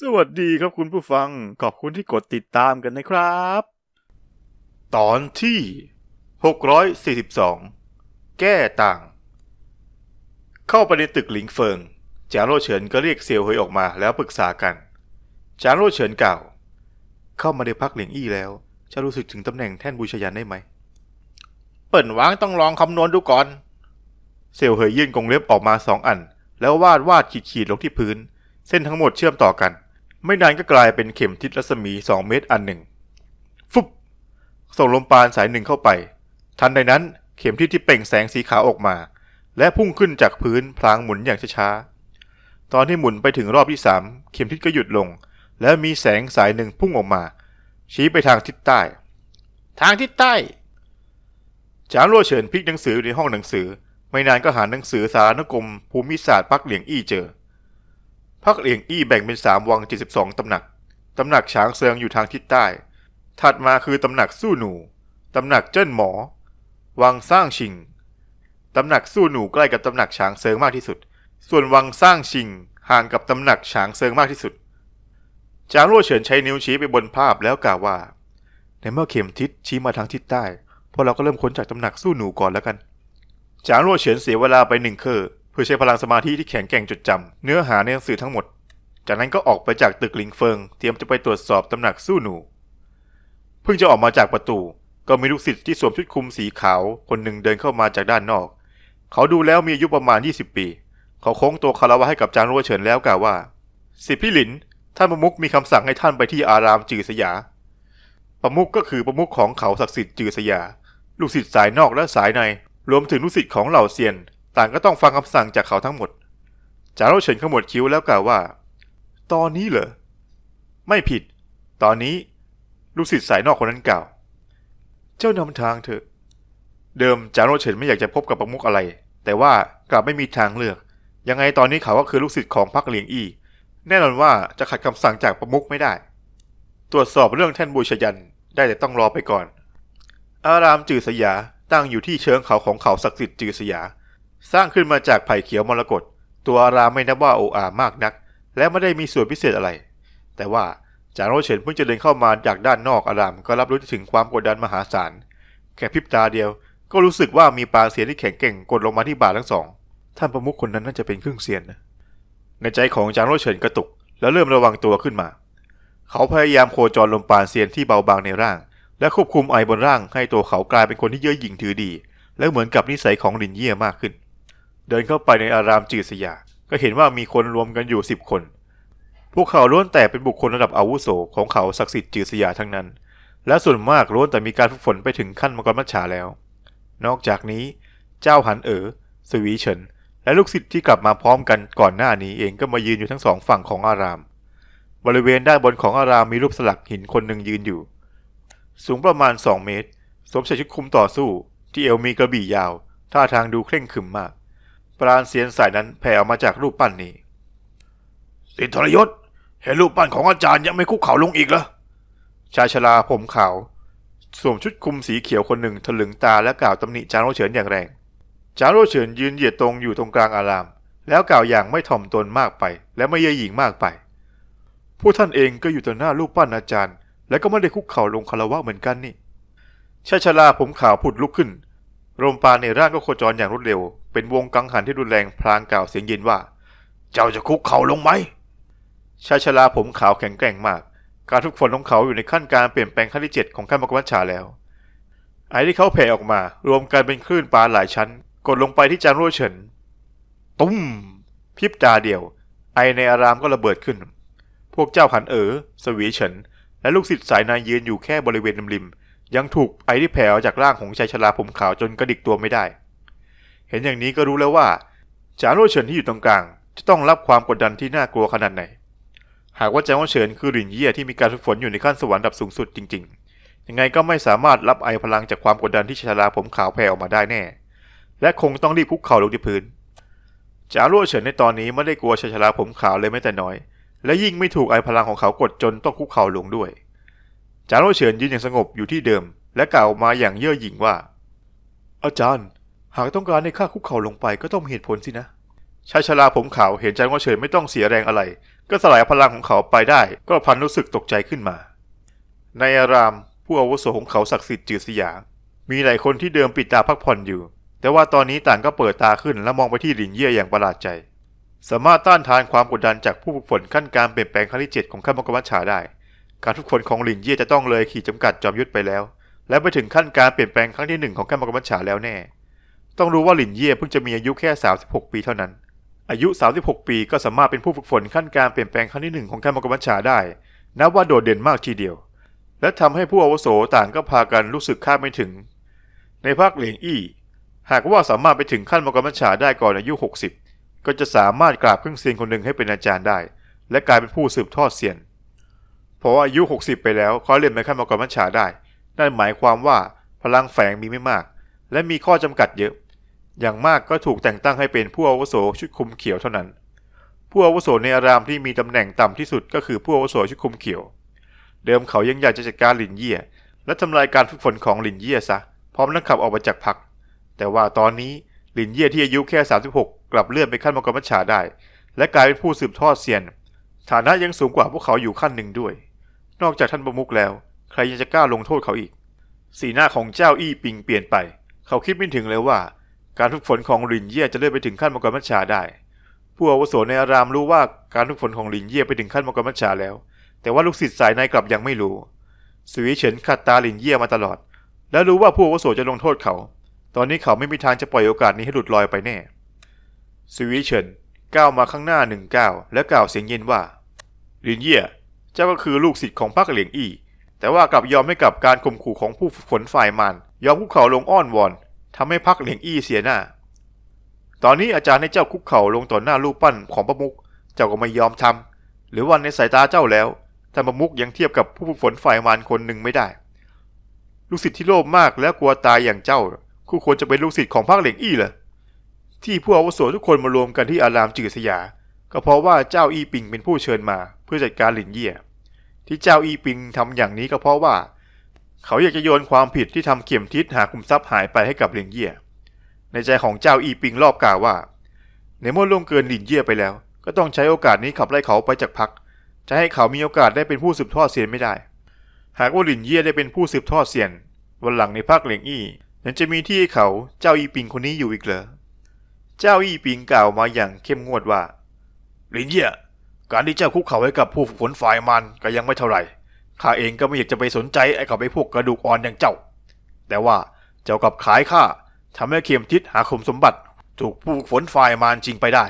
สวัสดีครับคุณผู้ฟัง ขอบคุณที่กดติดตามกันนะครับ ตอนที่ 642 แก้ต่าง เข้าไปในตึกหลิงเฟิง จางโรเฉินก็เรียกเซียวเฮยออกมาแล้วปรึกษากัน จางโรเฉินกล่าว เข้ามาในพักเหลียงอี้แล้ว จะรู้สึกถึงตำแหน่งแท่นบูชายันได้ไหม เปิ่นหวางต้องลองคำนวณดูก่อน เซลเฮยยื่นกรงเล็บออกมาสองอัน แล้ววาดวาดขีดขีดๆลงที่พื้นเส้นทั้งหมดเชื่อมต่อกัน ไม่นานก็กลายเป็นเข็มทิศรัศมีสองเมตรอันหนึ่ง ฟุบ ส่งลมปานสายหนึ่งเข้าไป ทันใดนั้นเข็มทิศที่เปล่งแสงสีขาวออกมา และพุ่งขึ้นจากพื้นพลางหมุนอย่างช้าๆ ตอนที่หมุนไปถึงรอบที่สามเข็มทิศก็หยุดลง และมีแสงสายหนึ่งพุ่งออกมา ชี้ไปทางทิศใต้ ทางทิศใต้จางรัวเฉินพลิกหนังสือในห้องหนังสือ ไม่นานก็หาหนังสือสารนกรมภูมิศาสตร์พักเหลียงอี้เจอ พักเหลียงอี้แบ่งเป็นสามวัง 72 ตำหนัก ตำหนักฉางเซิงอยู่ทางทิศใต้ ถัดมาคือตำหนักสู้หนู ตำหนักเจิ้นหมอ วังสร้างชิง ตำหนักสู้หนูใกล้กับตำหนักฉางเซิงมากที่สุด ส่วนวังสร้างชิงห่างกับตำหนักฉางเซิงมากที่สุด จางรั่วเฉินใช้นิ้วชี้ไปบนภาพแล้วกล่าวว่า ในเมื่อเข็มทิศชี้มาทางทิศใต้ พวกเราก็เริ่มค้นจากตำหนักสู้หนูก่อนแล้วกัน จางรั่วเฉินเสียเวลาไปหนึ่งเคอ พื่อใช้พลังสมาธิที่แข็งแกร่งจดจำเนื้อหาในหนังสือทั้งหมด จากนั้นก็ออกไปจากตึกหลิงเฟิง เตรียมจะไปตรวจสอบตำหนักสู้หนู เพิ่งจะออกมาจากประตู ก็มีลูกศิษย์ที่สวมชุดคลุมสีขาวคนหนึ่งเดินเข้ามาจากด้านนอก เขาดูแล้วมีอายุประมาณ 20 ปี เขาโค้งตัวคารวะให้กับจางรัวเฉินแล้วกล่าวว่าสิพี่หลิน ท่านประมุขมีคำสั่งให้ท่านไปที่อารามจือสยา ประมุขก็คือประมุขของเขาศักดิ์สิทธิ์จือสยา ลูกศิษย์สายนอกและสายใน รวมถึงลูกศิษย์ของเหล่าเซียน ต่างก็ต้องฟังคำสั่งจากเขาทั้งหมด จาโรเฉินขมวดคิ้วแล้วกล่าวว่า ตอนนี้เหรอ ไม่ผิด ตอนนี้ ลูกศิษย์สายนอกคนนั้นกล่าว เจ้านำทางเถอะ เดิมจาโรเฉินไม่อยากจะพบกับประมุขอะไร แต่ว่ากลับไม่มีทางเลือก ยังไงตอนนี้เขาก็คือลูกศิษย์ของพรรคเหลียงอี แน่นอนว่าจะขัดคำสั่งจากประมุขไม่ได้ ตรวจสอบเรื่องแท่นบูชายันได้แต่ต้องรอไปก่อน อารามจือสยาตั้งอยู่ที่เชิงเขาของเขาศักดิ์สิทธิ์จือสยา สร้างขึ้นมาจากไผ่เขียวมรกตตัวอารามไม่นับว่าโออามากนัก และไม่ได้มีส่วนพิเศษอะไร แต่ว่าจางโรเฉินเพิ่งจะเดินเข้ามาจากด้านนอกอารามก็รับรู้ถึงความกดดันมหาศาลแค่พริบตาเดียว ก็รู้สึกว่ามีปลาเสียนที่แข็งแกร่งกดลงมาที่บ่าทั้งสอง ท่านประมุขคนนั้นน่าจะเป็นครึ่งเซียนนะในใจของจางโรเฉินกระตุก แล้วเริ่มระวังตัวขึ้นมา เขาพยายามโคจรลมปาณเซียนที่เบาบางในร่าง และควบคุมไอบนร่างให้ตัวเขากลายเป็นคนที่เย่อหยิ่งถือดี และเหมือนกับนิสัยของลินเย่มากขึ้น เดินเข้าไปในอารามจืดสยา ก็เห็นว่ามีคนรวมกันอยู่สิบคน พวกเขาล้วนแต่เป็นบุคคลระดับอาวุโสของเขาศักดิ์สิทธิ์จืดสยาทั้งนั้น และส่วนมากล้วนแต่มีการฝึกฝนไปถึงขั้นมังกรมัจฉาแล้ว นอกจากนี้ เจ้าหันเอ๋อสวีเฉินและลูกศิษย์ที่กลับมาพร้อมกันก่อนหน้านี้เองก็มายืนอยู่ทั้งสองฝั่งของอาราม บริเวณด้านบนของอารามมีรูปสลักหินคนหนึ่งยืนอยู่ สูงประมาณ 2 เมตรสวมใส่ชุดคลุมต่อสู้ ที่เอวมีกระบี่ยาว ท่าทางดูเคร่งขรึมมาก ปราณเสียนสายนั้นแผ่ออกมาจากรูปปั้นนี้สิทธรยศ เห็นรูปปั้นของอาจารย์ยังไม่คุกเข่าลงอีกเหรอชายชราผมขาว สวมชุดคลุมสีเขียวคนหนึ่งถลึงตาและกล่าวตำหนิจางโรเฉินอย่างแรง จางโรเฉินยืนเหยียดตรงอยู่ตรงกลางอาราม แล้วกล่าวอย่างไม่ถ่อมตนมากไป และไม่เย่อหยิ่งมากไป ผู้ท่านเองก็อยู่ต่อหน้ารูปปั้นอาจารย์ และก็ไม่ได้คุกเข่าลงคารวะเหมือนกันนี่ชายชราผมขาวผุดลุกขึ้น ลมปราณในร่างก็โคจรอย่างรวดเร็ว เป็นวงกังหันที่รุนแรงพลางกล่าวเสียงเย็นว่า เจ้าจะคุกเข่าลงไหมชายชราผมขาวแข็งแกร่งมาก การทุกฝนของเขาอยู่ในขั้นการเปลี่ยนแปลงขั้นที่เจ็ดของขั้นมกวัชชาแล้ว ไอ้ที่เขาแผ่ออกมา รวมกันเป็นคลื่นปลาหลายชั้น กดลงไปที่จางรั่วเฉิน ตุ้มพิบตาเดียว ไอในอารามก็ระเบิดขึ้น พวกเจ้าขันเอ๋อสวีเฉิน และลูกศิษย์สายนายยืนอยู่แค่บริเวณริม ยังถูกไอที่แผ่อจากร่างของชายชราผมขาวจนกระดิกตัวไม่ได้ เห็นอย่างนี้ก็รู้แล้วว่าจางโรเฉินที่อยู่ตรงกลาง จะต้องรับความกดดันที่น่ากลัวขนาดไหน หากว่าจางโรเฉินคือหลินเย่ที่มีการฝึกฝนอยู่ในขั้นสวรรค์ดับสูงสุดจริง ๆ ยังไงก็ไม่สามารถรับไอพลังจากความกดดันที่ชายชราผมขาวแผ่ออกมาได้แน่ และคงต้องรีบคุกเข่าลงที่พื้นจางโรเฉินในตอนนี้ไม่ได้กลัวชายชราผมขาวเลยแม้แต่น้อย และยิ่งไม่ถูกไอพลังของเขากดจนต้องคุกเข่าลงด้วย จางโรวเฉินยืนอย่างสงบอยู่ที่เดิม และกล่าวมาอย่างเย่อหยิ่งว่า อาจารย์ หากต้องการให้ข้าคุกเข่าลงไปก็ต้องมีเหตุผลสินะชายชราผมขาวเห็นจางโรวเฉินไม่ต้องเสียแรงอะไร ก็สลายพลังของเขาไปได้ ก็พันรู้สึกตกใจขึ้นมา ในอารามผู้อาวุโสของเขาศักดิ์สิทธิ์จือสยามมีหลายคนที่เดิมปิดตาพักผ่อนอยู่ แต่ว่าตอนนี้ต่างก็เปิดตาขึ้นและมองไปที่หลินเย่อย่างประหลาดใจ สามารถต้านทานความกดดันจากผู้ฝึกฝนขั้นการเปลี่ยนแปลงครั้งที่ 7 ของขั้นมังกรมัชชาได้ การฝึกฝนของหลินเย่จะต้องเลยขีดจำกัดจอมยุทธไปแล้ว และไปถึงขั้นการเปลี่ยนแปลงครั้งที่หนึ่งของขั้นมังกรมัชชาแล้วแน่ ต้องรู้ว่าหลินเย่เพิ่งจะมีอายุแค่ 36 ปีเท่านั้น อายุ 36 ปีก็สามารถเป็นผู้ฝึกฝนขั้นการเปลี่ยนแปลงครั้งที่หนึ่งของขั้นมังกรมัชชาได้ นับว่าโดดเด่นมากทีเดียว และทำให้ผู้อาวุโสต่างก็พากันรู้สึกคาดไม่ถึง ในภาคเหลียงอี้ หากว่าสามารถไปถึงขั้นมังกรมัชชาได้ก่อนอายุ 60 ก็จะสามารถกราบเครื่องเซียนคนหนึ่งให้เป็นอาจารย์ได้ และกลายเป็นผู้สืบทอดเซียน เพราะว่าอายุ 60 ไปแล้วเขาเรียนไปขั้นมังกรมัชชาได้ นั่นหมายความว่าพลังแฝงมีไม่มาก และมีข้อจำกัดเยอะ อย่างมากก็ถูกแต่งตั้งให้เป็นผู้อาวุโสชุดคุมเขียวเท่านั้น ผู้อาวุโสในอารามที่มีตำแหน่งต่ำที่สุดก็คือผู้อาวุโสชุดคุมเขียว เดิมเขายังอยากจะจัดการหลินเย่ยและทำลายการฝึกฝนของหลินเย่ยซะ พร้อมนักขับออกมาจากพัก แต่ว่าตอนนี้หลินเย่ยที่อายุแค่ 36 กลับเลื่อนไปขั้นมังกรมัชชาได้ และกลายเป็นผู้สืบทอดเซียน ฐานะยังสูงกว่าพวกเขาอยู่ขั้นหนึ่งด้วย นอกจากท่านประมุขแล้ว ใครยังจะกล้าลงโทษเขาอีก สีหน้าของเจ้าอี้ปิงเปลี่ยนไป เขาคิดไม่ถึงเลยว่า การฝึกฝนของลินเย่จะเลื่อนไปถึงขั้นมังกรมัชชาได้ ผู้อาวุโสในอารามรู้ว่าการฝึกฝนของลินเย่ไปถึงขั้นมังกรมัชชาแล้ว แต่ว่าลูกศิษย์สายในกลับยังไม่รู้สวีเฉินขัดตาลินเย่มาตลอด และรู้ว่าผู้อาวุโสจะลงโทษเขา ตอนนี้เขาไม่มีทางจะปล่อยโอกาสนี้ให้หลุดลอยไปแน่สวีเฉินก้าวมาข้างหน้าหนึ่งก้าวและกล่าวเสียงเย็นว่าลินเย่ เจ้าก็คือลูกศิษย์ของพรรคเหลียงอี้ แต่ว่ากลับยอมให้กับการข่มขู่ของผู้ฝึกฝนฝ่ายมารยอมคุกเข่าลงอ้อนวอนทำให้พรรคเหลียงอี้เสียหน้า ตอนนี้อาจารย์ให้เจ้าคุกเข่าลงต่อหน้ารูปปั้นของประมุขเจ้าก็ไม่ยอมทำหรือว่าในสายตาเจ้าแล้วท่านประมุขยังเทียบกับผู้ฝึกฝนฝ่ายมารคนหนึ่งไม่ได้ ลูกศิษย์ที่โลภมากและกลัวตายอย่างเจ้า คู่ควรจะเป็นลูกศิษย์ของพรรคเหลียงอี้เหรอที่ผู้อาวุโสทุกคนมารวมกันที่อารามจือสยา ก็เพราะว่าเจ้าอี้ปิงเป็นผู้เชิญมาเพื่อจัดการหลินเย่ย ที่เจ้าอีปิงทำอย่างนี้ก็เพราะว่า เขาอยากจะโยนความผิดที่ทำเข็มทิศหาคุมทรัพย์หายไปให้กับหลินเย่ยในใจของเจ้าอีปิงรอบกล่าวว่า ในเมื่อล่วงเกินหลินเย่ยไปแล้ว ก็ต้องใช้โอกาสนี้ขับไล่เขาไปจากพักจะให้เขามีโอกาสได้เป็นผู้สืบทอดเสียนไม่ได้ หากว่าหลินเย่ยได้เป็นผู้สืบทอดเสียน วันหลังในภาคเหลียงอี้ยังจะมีที่ให้เขาเจ้าอีปิงคนนี้อยู่อีกเหรอ เจ้าอีปิงกล่าวมาอย่างเข้มงวดว่าหลินเย่ย การที่เจ้าคุกเข่าให้กับผู้ฝึกฝนฝ่ายมันก็ยังไม่เท่าไหร่ ข้าเองก็ไม่อยากจะไปสนใจไอ้กับไอ้พวกกระดูกอ่อนอย่างเจ้า แต่ว่าเจ้ากับขายข้าทำให้เข็มทิศหาคุมสมบัติ ถูกผู้ฝึกฝนฝ่ายมารจริงไปได้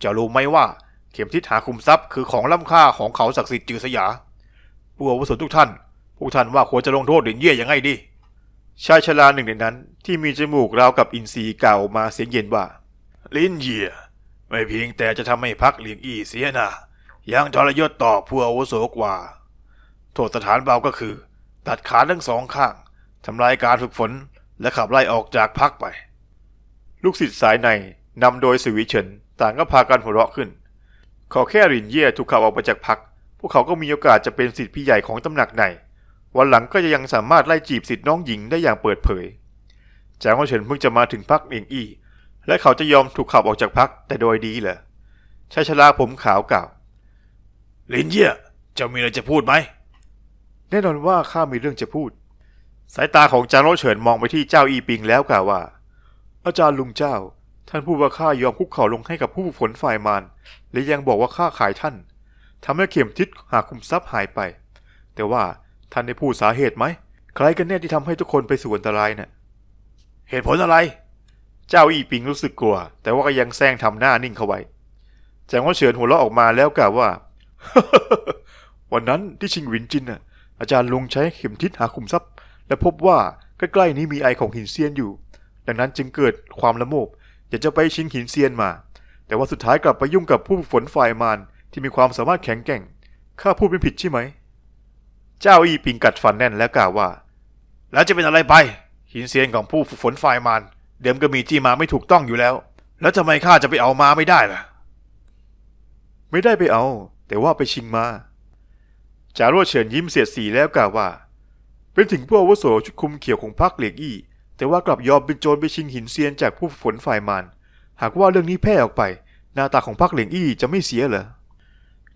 เจะรู้ไหมว่าเข็มทิศหาคุมทรัพย์คือของล้ำค่าของเขาศักดิ์สิทธิ์จือสยาผู้อาวุโสทุกท่าน พวกท่านว่าควรจะลงโทษหลินเย่ยังไงดี ชายชราหนึ่งในนั้นที่มีจมูกราวกับอินทรีกล่าวมาเสียงเย็นว่าลินเย่ไม่เพียงแต่จะทำให้พักเลียงอี้เสียหน้า ยังทรยศต่อผู้อาวุโสกว่า โทษสถานเบาก็คือ ตัดขาทั้งสองข้างทำลายการฝึกฝนและขับไล่ออกจากพักไป ลูกศิษย์สายในนำโดยสวีเฉินต่างก็พากันหัวเราะขึ้น ขอแค่รินเย่ถูกขับออกไปจากพัก พวกเขาก็มีโอกาสจะเป็นศิษย์พี่ใหญ่ของตำหนักในวันหลังก็จะยังสามารถไล่จีบศิษย์น้องหญิงได้อย่างเปิดเผยจางว่าเฉินเพิ่งจะมาถึงพักเอียงอี้และเขาจะยอมถูกขับออกจากพักแต่โดยดีเหรอชายชราผมขาวกล่าว ลินเย่ยเจ้ามีอะไรจะพูดไหม แน่นอนว่าข้ามีเรื่องจะพูด สายตาของจางโรเฉินมองไปที่เจ้าอีปิงแล้วกล่าวว่า อาจารย์ลุงเจ้า ท่านพูดว่าข้ายอมคุกเข่าลงให้กับผู้ฝึกฝนฝ่ายมารและยังบอกว่าข้าขายท่านทำให้เข็มทิศหาคุมทรัพย์หายไป แต่ว่าท่านได้พูดสาเหตุไหมใครกันแน่ที่ทำให้ทุกคนไปสู่อันตรายน่ะเหตุผลอะไร เจ้าอีปิงรู้สึกกลัว แต่ว่าก็ยังแซงทำหน้านิ่งเข้าไว้แจางว่าเฉินหัวเราะออกมาแล้วกล่าวว่า วันนั้นที่ชิงหวินจินน่ะ อาจารย์ลุงใช้เข็มทิศหาคุมทรัพย์ และพบว่าใกล้ๆนี้มีไอของหินเซียนอยู่ ดังนั้นจึงเกิดความละโมบอยากจะไปชิงหินเซียนมา แต่ว่าสุดท้ายกลับไปยุ่งกับผู้ฝึกฝนฝ่ายมารที่มีความสามารถแข็งแกร่ง ข้าพูดไม่ผิดใช่ไหม เจ้าอีปิงกัดฟันแน่นแล้วกล่าวว่า แล้วจะเป็นอะไรไป หินเซียนของผู้ฝึกฝนฝ่ายมารเดิมก็มีที่มาไม่ถูกต้องอยู่แล้ว แล้วทำไมข้าจะไปเอามาไม่ได้ล่ะ ไม่ได้ไปเอา แต่ว่าไปชิงมา จารวดเฉินยิ้มเสียดสีแล้วกล่าวว่า เป็นถึงผู้อาวุโสชุดคุมเขียวของพรรคเหลียกอี้ แต่ว่ากลับยอมเป็นโจรไปชิงหินเซียนจากผู้ฝนฝ่ายมารหากว่าเรื่องนี้แพร่ออกไป หน้าตาของพรรคเหลียงอี้จะไม่เสียเหรอ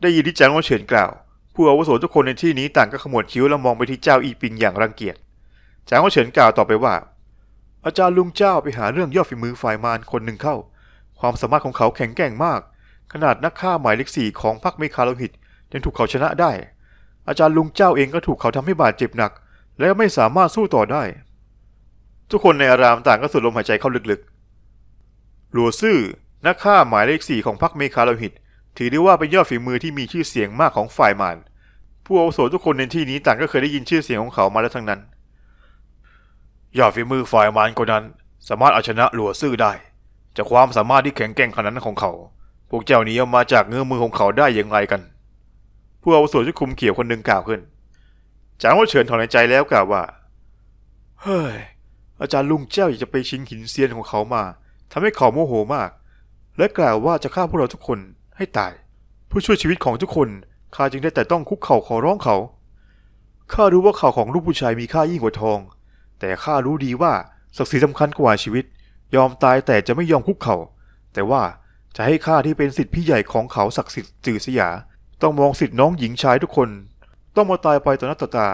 ได้ยินที่จางโอเฉินกล่าว ผู้อาวุโสทุกคนในที่นี้ต่างก็ขมวดคิ้วแล้วมองไปที่เจ้าอีปิงอย่างรังเกียจ จางโอเฉินกล่าวต่อไปว่า อาจารย์ลุงเจ้าไปหาเรื่องยอดฝีมือฝ่ายมารคนหนึ่งเข้า ความสามารถของเขาแข็งแกร่งมาก ขนาดนักฆ่าหมายเลขสี่ของพรรคเมคาโลหิต ยังถูกเขาชนะได้ อาจารย์ลุงเจ้าเองก็ถูกเขาทำให้บาดเจ็บหนัก และไม่สามารถสู้ต่อได้ ทุกคนในอารามต่างก็สูดลมหายใจเข้าลึกๆ หลัวซื่อนักฆ่าหมายเลขสี่ของพรรคเมคาโลหิต ถือได้ว่าเป็นยอดฝีมือที่มีชื่อเสียงมากของฝ่ายมารผู้อาวุโสทุกคนในที่นี้ต่างก็เคยได้ยินชื่อเสียงของเขามาแล้วทั้งนั้นยอดฝีมือฝ่ายมารคนนั้น สามารถเอาชนะหลัวซื่อได้ จากความสามารถที่แข็งแกร่งขนาดนั้นของเขา พวกเจ้านี้เอามาจากเงื้อมือของเขาได้อย่างไรกันผู้อาวุโสที่คุมเขียวคนหนึ่งกล่าวขึ้นจางว่าเฉินถอนใจแล้วกล่าวว่า เฮ้ย อาจารย์ลุงเจ้าอยากจะไปชิงหินเซียนของเขามาทำให้เขาโมโหมาก และกล่าวว่าจะฆ่าพวกเราทุกคนให้ตายเพื่อช่วยชีวิตของทุกคนข้าจึงได้แต่ต้องคุกเข่าขอร้องเขา ข้ารู้ว่าข่าวของลูกผู้ชายมีค่ายิ่งกว่าทอง แต่ข้ารู้ดีว่าศักดิ์ศรีสำคัญกว่าชีวิต ยอมตายแต่จะไม่ยอมคุกเข่า แต่ว่า จะให้ข้าที่เป็นสิทธิพี่ใหญ่ของเขาศักดิ์สิทธิ์จือสยา ต้องมองสิทธิน้องหญิงชายทุกคน ต้องมาตายไปต่อหน้าต่อตา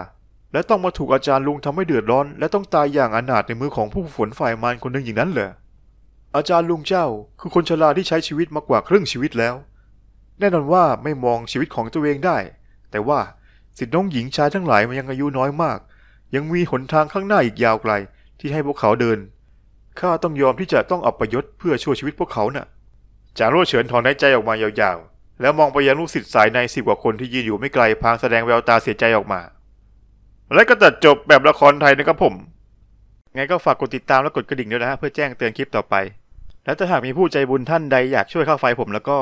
และต้องมาถูกอาจารย์ลุงทำให้เดือดร้อน และต้องตายอย่างอนาถในมือของผู้ฝนฝ่ายมารคนหนึ่งอย่างนั้นเหรออาจารย์ลุงเจ้าคือคนชราที่ใช้ชีวิตมากกว่าครึ่งชีวิตแล้ว แน่นอนว่าไม่มองชีวิตของตัวเองได้ แต่ว่าสิทธิน้องหญิงชายทั้งหลายมันยังอายุน้อยมาก ยังมีหนทางข้างหน้าอีกยาวไกลที่ให้พวกเขาเดินข้าต้องยอมที่จะต้องอับประยศเพื่อช่วยชีวิตพวกเขาน่ะ จางโร่เฉินถอนหายใจออกมายาวๆ แล้วมองไปยังลูกศิษย์สายในสิบกว่าคนที่ยืนอยู่ไม่ไกลพางแสดงแววตาเสียใจออกมา และก็ตัดจบแบบละครไทยนะครับผม ไงก็ฝากกดติดตามและกดกระดิ่งด้วยนะฮะเพื่อแจ้งเตือนคลิปต่อไป และถ้าหากมีผู้ใจบุญท่านใดอยากช่วยเข้าไฟผมแล้วก็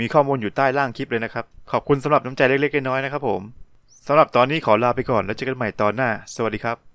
มีข้อมูลอยู่ใต้ล่างคลิปเลยนะครับ ขอบคุณสำหรับน้ำใจเล็กๆน้อยๆนะครับผมสำหรับตอนนี้ขอลาไปก่อนแล้วเจอกันใหม่ตอนหน้า สวัสดีครับ